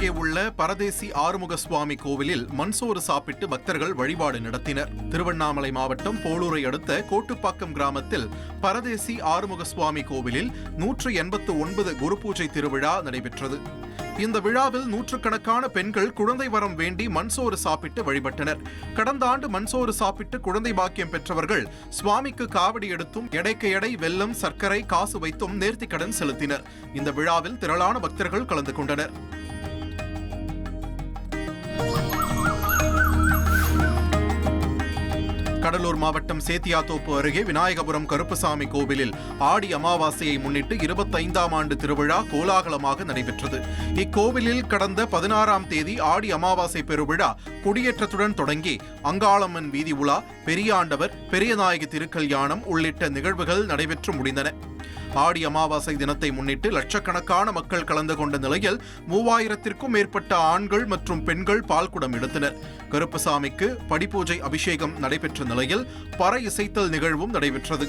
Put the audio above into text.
அருகே உள்ள பரதேசி ஆறுமுக சுவாமி கோவிலில் மண்சோறு சாப்பிட்டு பக்தர்கள் வழிபாடு நடத்தினர். திருவண்ணாமலை மாவட்டம் போலூரை அடுத்த கோட்டுப்பாக்கம் கிராமத்தில் பரதேசி ஆறுமுக சுவாமி கோவிலில் நூற்று எண்பத்து ஒன்பது குரு பூஜை திருவிழா நடைபெற்றது. இந்த விழாவில் நூற்றுக்கணக்கான பெண்கள் குழந்தை வரம் வேண்டி மண்சோறு சாப்பிட்டு வழிபட்டனர். கடந்த ஆண்டு மண்சோறு சாப்பிட்டு குழந்தை பாக்கியம் பெற்றவர்கள் சுவாமிக்கு காவடி எடுத்தும் எடைக்கு எடை வெல்லம் சர்க்கரை காசு வைத்தும் நேர்த்திக்கடன் செலுத்தினர். இந்த விழாவில் திரளான பக்தர்கள் கலந்து கொண்டனர். கடலூர் மாவட்டம் சேத்தியாத்தோப்பு அருகே விநாயகபுரம் கருப்புசாமி கோவிலில் ஆடி அமாவாசையை முன்னிட்டு இருபத்தைந்தாம் ஆண்டு திருவிழா கோலாகலமாக நடைபெற்றது. இக்கோவிலில் கடந்த பதினாறாம் தேதி ஆடி அமாவாசை பெருவிழா கொடியேற்றத்துடன் தொடங்கி அங்காளம்மன் வீதி உலா பெரியாண்டவர் பெரியநாயகி திருக்கல்யாணம் உள்ளிட்ட நிகழ்வுகள் நடைபெற்று முடிந்தன. ஆடி அமாவாசை தினத்தை முன்னிட்டு லட்சக்கணக்கான மக்கள் கலந்து கொண்ட நிலையில் மூவாயிரத்திற்கும் மேற்பட்ட ஆண்கள் மற்றும் பெண்கள் பால்குடம் எடுத்தனர். கருப்பசாமிக்கு படிப்பூஜை அபிஷேகம் நடைபெற்ற நிலையில் பற இசைத்தல் நிகழ்வும் நடைபெற்றது.